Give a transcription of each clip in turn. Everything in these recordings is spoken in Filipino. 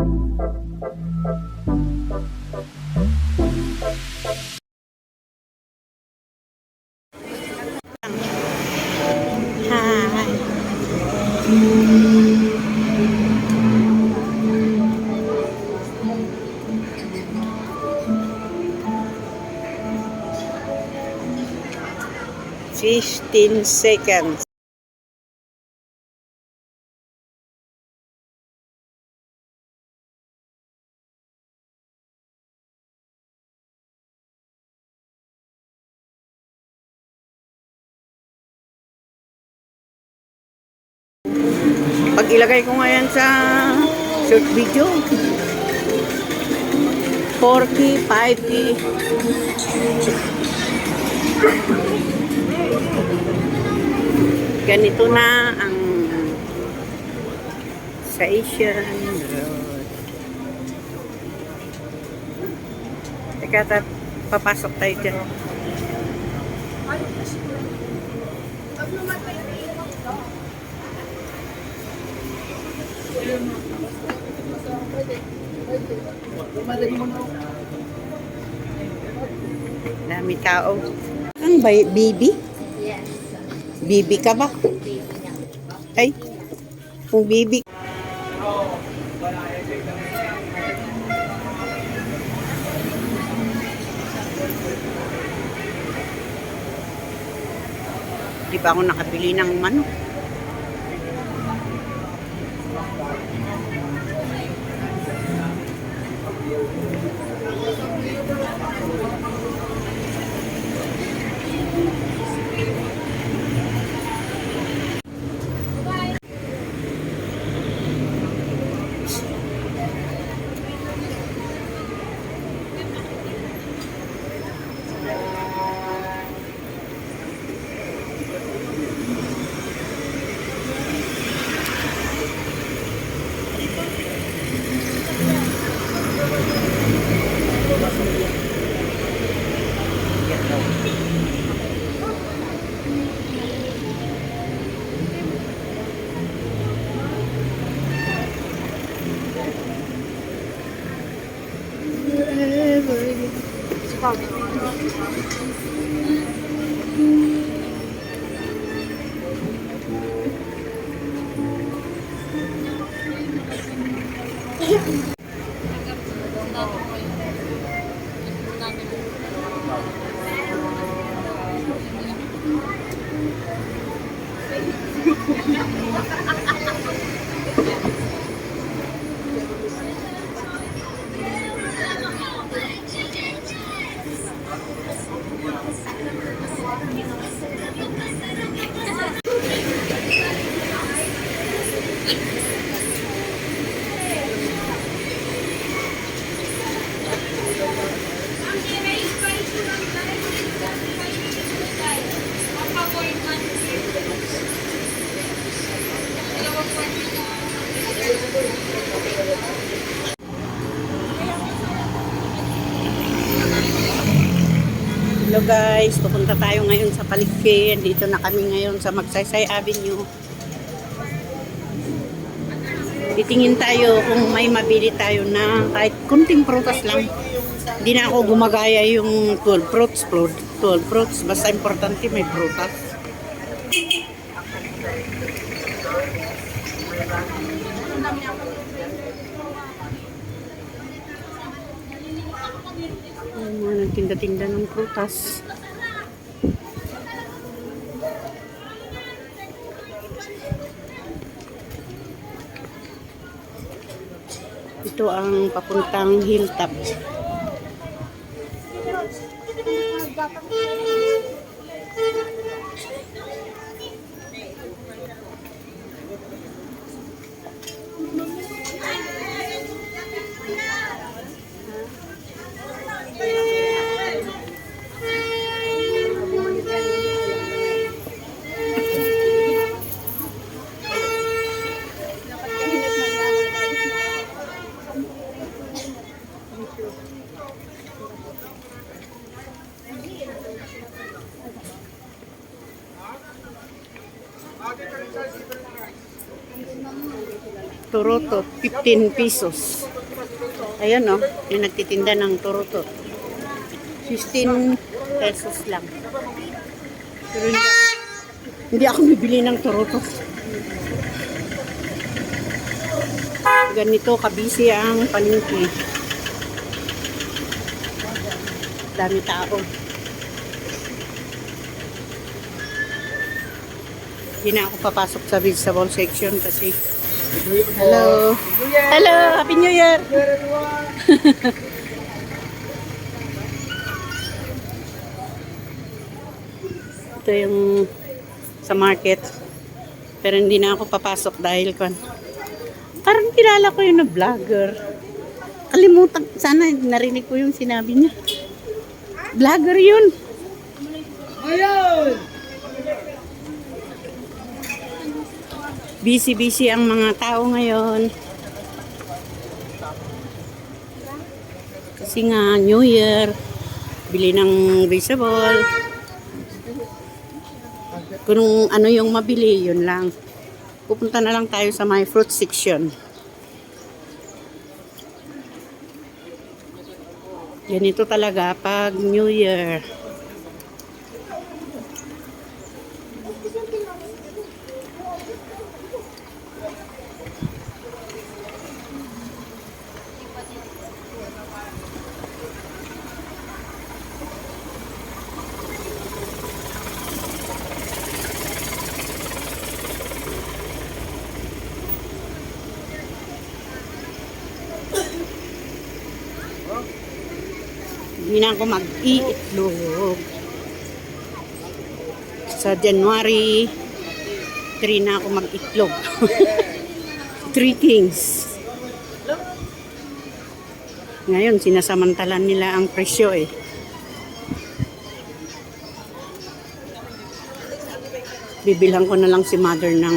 Hi. Fifteen seconds. Pag ilagay ko ngayon sa short video, 4K, 5K. Ganito na ang Station Road. Teka, papasok tayo dyan. Dami tao. Ang bay, bibi? Yes. Bibi ka ba? Baby. Ay, kung bibi. Di ba ako nakabili ng manok? Hello guys, pupunta tayo ngayon sa Palikpin. Dito na kami ngayon sa Magsaysay Avenue. Titingin tayo kung may mabili tayo na kahit kunting prutas lang. Hindi na ako gumagaya yung 12 fruits, 12 fruits. Basta importante may prutas. Ang mga nagtinda-tinda ng prutas. Ito ang papuntang hilltop. Turoto, 15 pesos. Ayun oh, yung nagtitinda ng turuto. 15 pesos lang. Pero hindi ako, hindi ako bibili ng turuto. Ganito kabisi ang palengke. Dami tao. Hindi na ako papasok sa vegetable section kasi Hello. Hello, Happy New Year. Ito yung sa market. Pero hindi na ako papasok dahil kon. Parang kilala ko yung na vlogger. Kalimutan, sana narinig ko yung sinabi niya. Vlogger yun. Busy-busy ang mga tao ngayon. Kasi nga, New Year, bili ng vegetable. Kung ano yung mabili, yun lang. Pupunta na lang tayo sa my fruit section. Ganito talaga pag New Year. Hindi na ako mag-iitlog. Sa January 3 na ako mag-itlog. Three Kings. Ngayon, sinasamantalan nila ang presyo eh. Bibilhan ko na lang si mother ng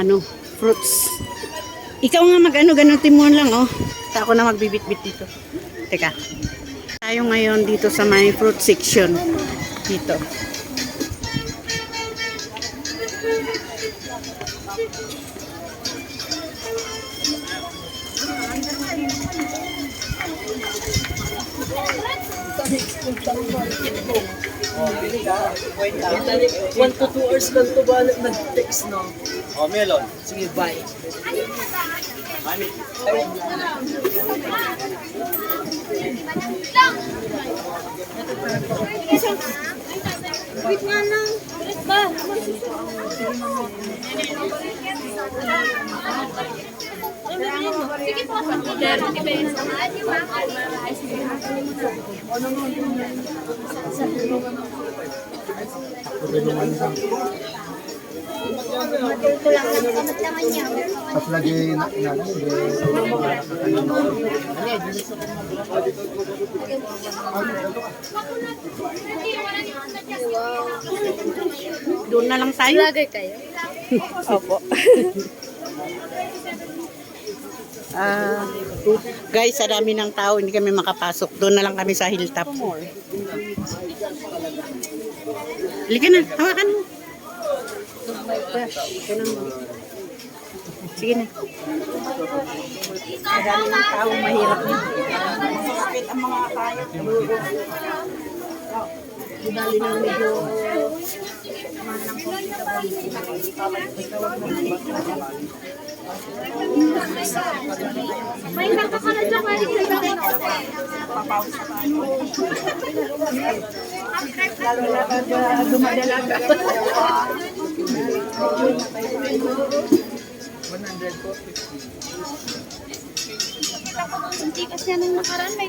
ano, fruits. Ikaw nga mag-ano, ganutin mo lang oh. Sa ako na magbibit-bit dito. Teka. Tayo ngayon dito sa may fruit section. Dito. One to two hours lang to ba nag-text no? Oh, melon. Sige, bye. Wait nga lang. Ba? Sige po, 30 pesos. Ito lang kamot naman niya. Tapos lagi na na Doon na lang tayo. Vlogger kayo? Opo. Ah, guys, sa dami ng tao, hindi kami makapasok. Doon na lang kami sa hilltop. Halika na, hawakan mo. Sige na. Sa dami ng tao, mahirap na. Masakit ang mga tayo. Dali na medyo May nakakala dyan kayo sa lalo na pag uh, dumadalaga. Hindi kasi nung nakaraan may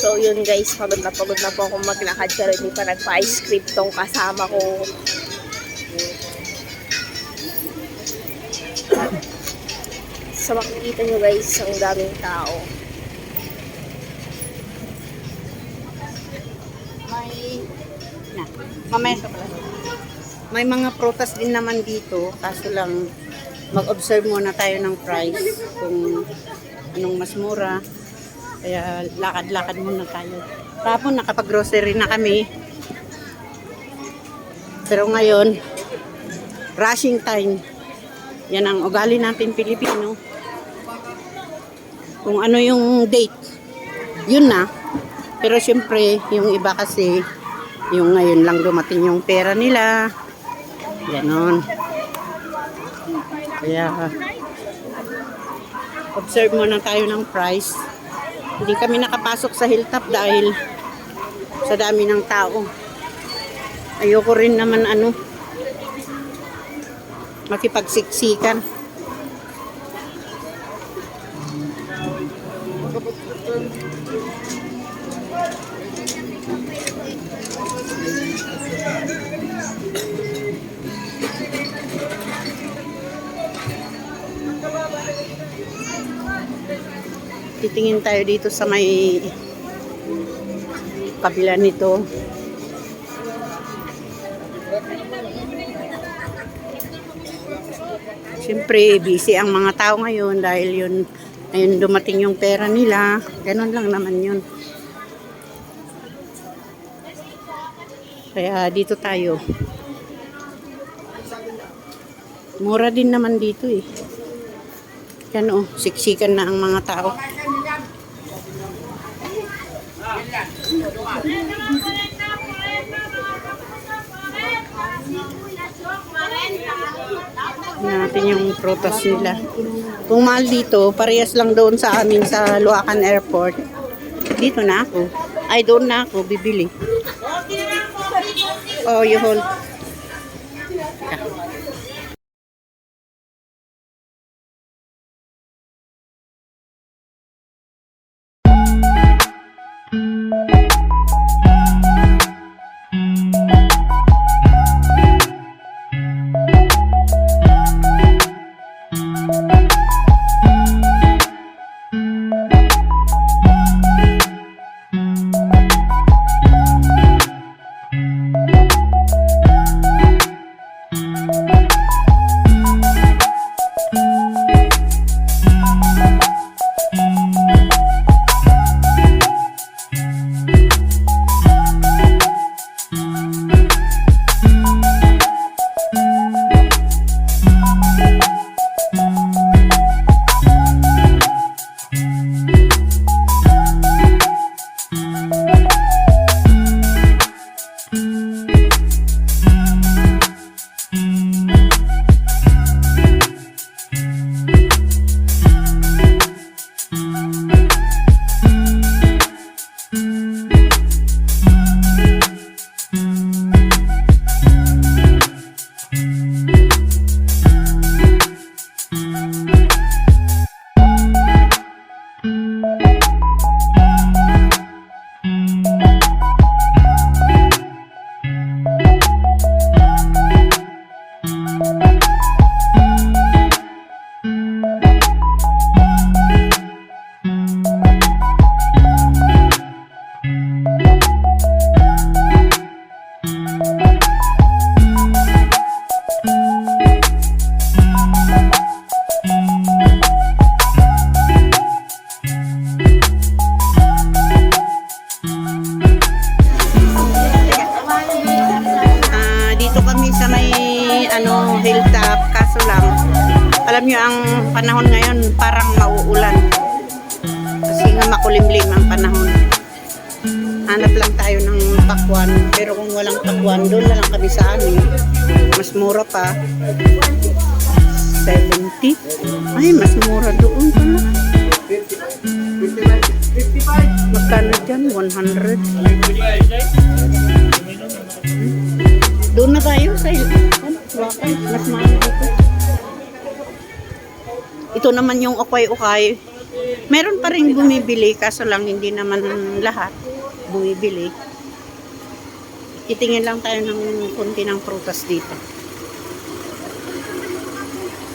So yun guys, pagod na pagod na po akong maglakad pero hindi pa nagpa-ice cream tong kasama ko. So makikita nyo guys, ang daming tao. Mamaya sa pala. May mga prutas din naman dito, kaso lang mag-observe muna tayo ng price kung anong mas mura. Kaya lakad-lakad muna tayo. Tapon nakapag-grocery na kami. Pero ngayon, rushing time. Yan ang ugali natin Pilipino. Kung ano yung date, yun na. Pero syempre, yung iba kasi, yung ngayon lang dumating yung pera nila. Ganon. Kaya, observe muna tayo ng price. Hindi kami nakapasok sa hilltop dahil sa dami ng tao. Ayoko rin naman ano, makipagsiksikan. Titingin tayo dito sa may kabila nito. Siyempre, busy ang mga tao ngayon dahil yun, ayun dumating yung pera nila. Ganun lang naman yun. Kaya dito tayo. Mura din naman dito eh. Yan oh, siksikan na ang mga tao. Natin yung prutas nila. Kung mahal dito, parehas lang doon sa amin sa Luacan Airport. Dito na ako. Ay, doon na ako bibili. Oh, you hold. Hanap lang tayo ng pakwan. Pero kung walang pakwan doon na lang kami sa amin. Mas mura pa. 70 ay mas mura doon pala. Magkano dyan? 100 doon na tayo sa ano, Wakan. Mas mahal dito. Ito naman yung ukay-ukay. Meron pa rin bumibili, kaso lang hindi naman lahat bumibili. Titingin lang tayo ng kunti ng prutas dito.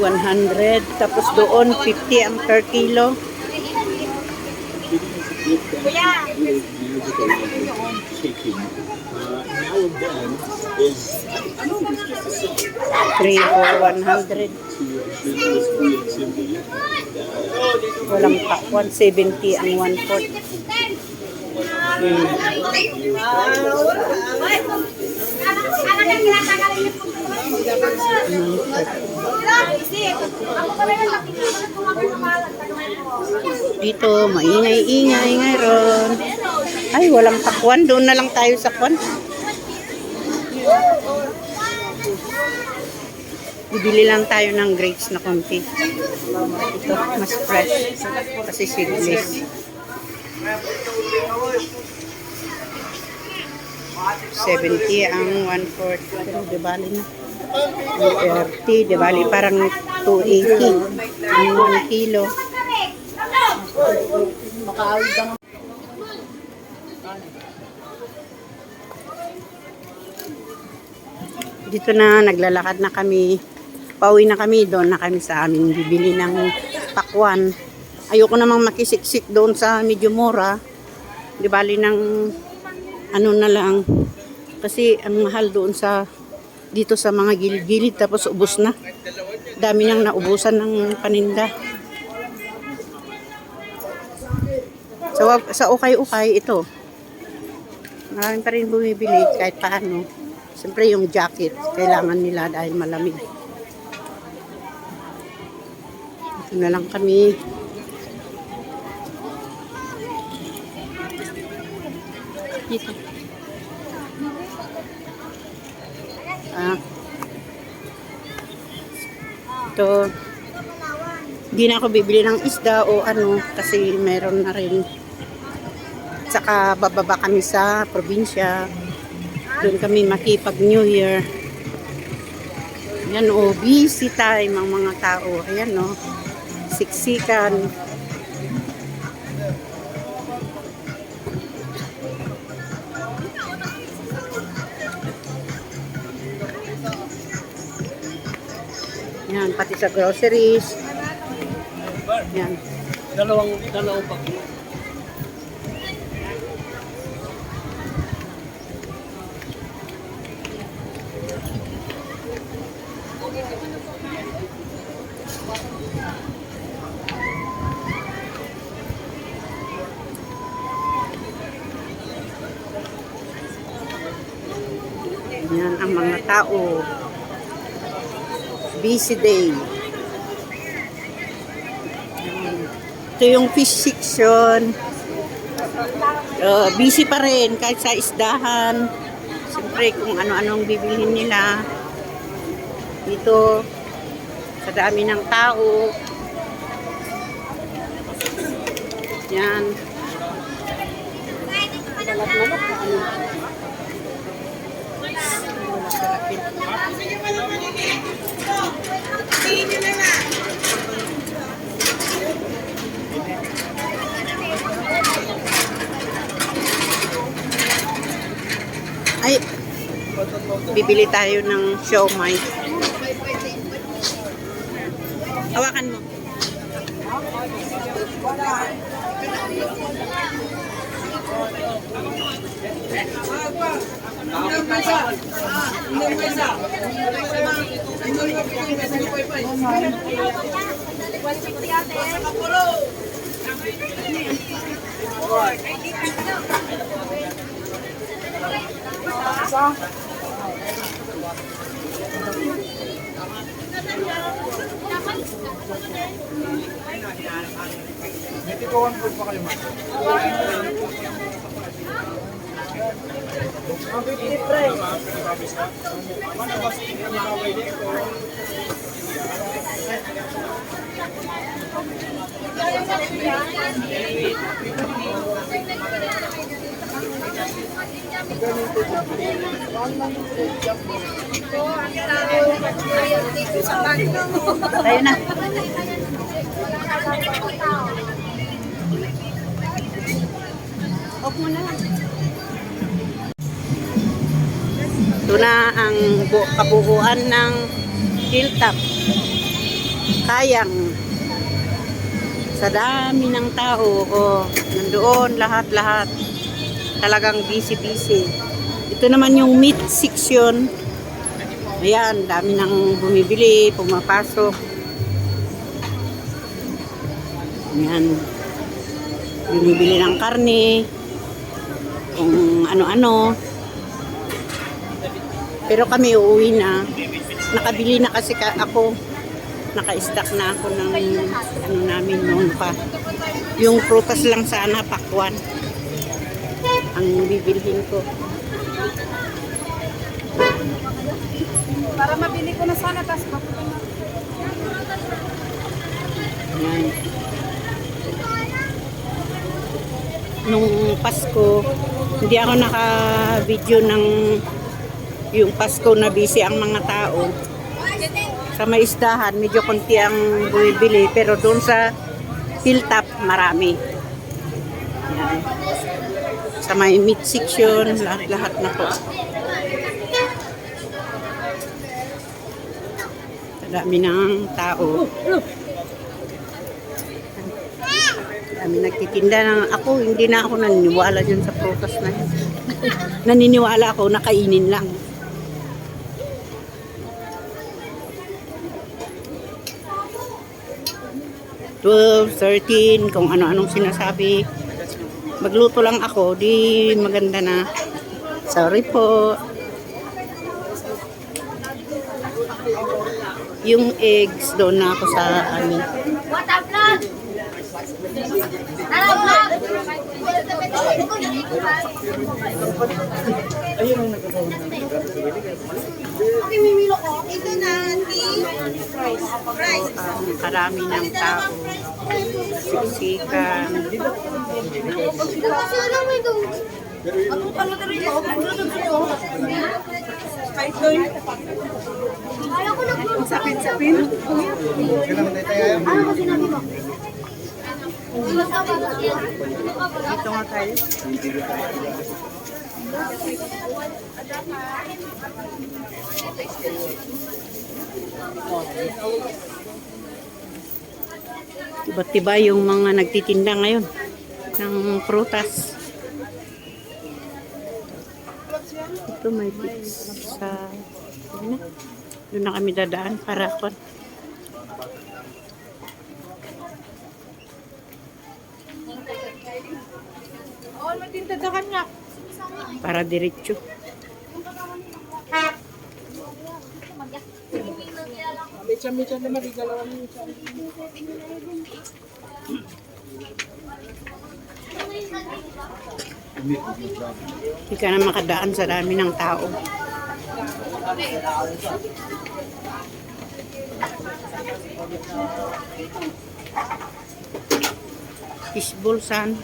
100, tapos doon 50 ang per kilo. Three for 100. Walang pakwan, 70 ang 1 fourth. Dito, maingay-ingay ngayon. Ay, walang pakwan. Doon na lang tayo sa kwan. Bibili lang tayo ng grapes na konti. Ito, mas fresh. Kasi seedless. 70 ang 1/4. Pero di bali na. 30, di bali parang 280 ang 1 kilo. Dito na, naglalakad na kami. Pauwi na kami, doon na kami sa amin bibili ng pakwan. Ayoko namang makisiksik doon sa medyo mura. Di bali ng ano na lang. Kasi ang mahal doon sa dito sa mga gilid-gilid tapos ubos na. Dami nang naubusan ng paninda. Sa, sa ukay-ukay, ito. Maraming pa rin bumibili kahit paano. Siyempre yung jacket, kailangan nila dahil malamig. Ito na lang kami. Dito. Ah. Ito. Hindi na ako bibili ng isda o ano kasi meron na rin. Saka bababa kami sa probinsya. Doon kami makipag New Year. Yan o, busy time ang mga tao. Ayan o, siksikan. Sa groceries. Yan. Dalawang, dalawang pa. Yan ang mga tao. Busy day. Ito yung fish section. Uh, busy pa rin kahit sa isdahan. Siyempre kung ano-anong bibilhin nila. Dito, sa dami ng tao. Yan. Balat-balat na ano. Ay, bibili tayo ng siomay. Hawakan mo. May tikuhan po kayo, ma'am. Ang bikinit, pre. Ano ba si Ingrid na kaway dito? Thank you. Tayo na. Off mo na. Ito na ang bu- kabuuan ng hilltop. Kayang. Sa dami ng tao. O, nandoon lahat-lahat. Talagang busy-busy. Ito naman yung meat section. Ayan, dami nang bumibili, pumapasok. Ayan. Bumibili ng karne. Kung ano-ano. Pero kami uuwi na. nakabili na kasi ka, ako. Naka-stock na ako ng ano namin noon pa. Yung prutas lang sana, pakwan. Ang bibilhin ko. Para mabili ko na sana, tapos Yan. Nung Pasko, hindi ako naka-video ng yung Pasko na busy ang mga tao. Sa may isdahan, medyo konti ang bumibili, pero doon sa hilltop, marami. Yan. Sa may meat section, lahat-lahat na po. Dami ng tao. Dami nagtitinda ng ako, hindi na ako naniniwala dyan sa prutas na yun. naniniwala ako, nakainin lang. Twelve, thirteen, kung ano-anong sinasabi. Magluto lang ako, di maganda na. Sorry po. Yung eggs, doon na ako sa ano. What up, vlog? Tara, vlog! Okay, mimilo ko. Ito na, auntie. Price. Price. ang karami ng tao. Siksikan. Alam mo ito. Ano ka na rin ako? Ayaw ko na po. Sapin-sapin. Ano ba sinabi mo? Dito nga tayo. Iba't iba yung mga nagtitinda ngayon ng prutas. Ito may pizza sa... Ano? Doon na kami dadaan para kon. Oh, matintadahan nga. Para diretso. Hindi ka na makadaan sa dami ng tao. Fishball san.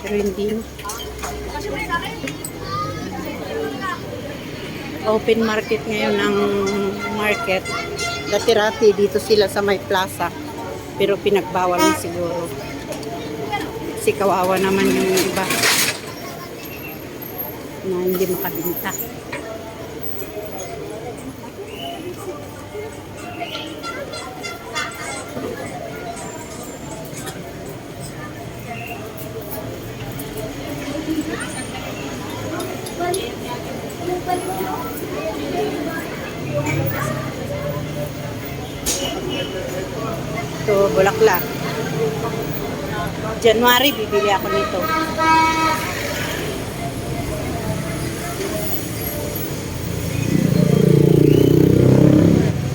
Pero hindi na. Open market ngayon ang market. Dati-rati dito sila sa may plaza. Pero pinagbawal na siguro. Kasi kawawa naman yung iba na hindi makabinta. Ito, bulaklak. January, bibili ako nito.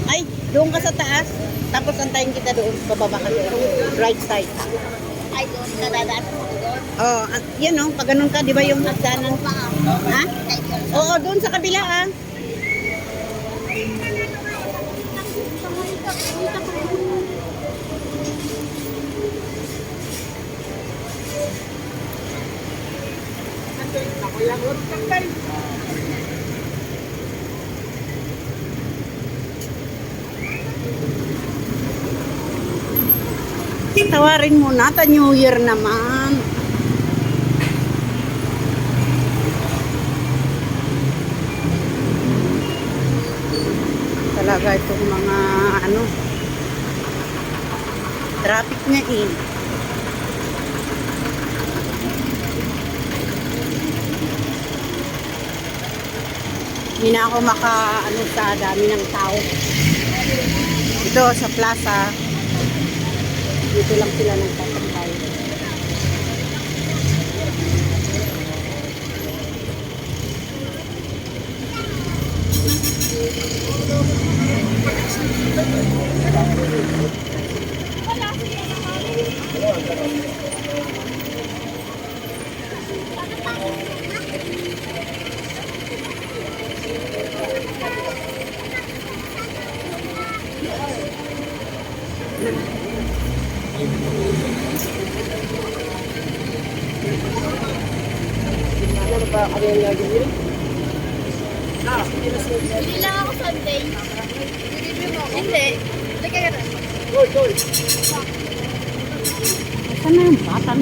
Ay, doon ka sa taas. Tapos antayin kita doon. Bababa ka doon. Right side. Ay, doon, nadadaan mo doon. Oh, at yan oh, pag ganun ka, di ba yung hagdanan? Ha? Oo, doon sa kabila ah. Tawarin mo na, ta New Year naman. Talaga itong mga ano, traffic na eh. Hindi na ako maka ano sa dami ng tao. Ito sa plaza, dito lang sila nagtatambay. Hindi lang ako Sunday. Hindi. Teka ka Saan na yung bata?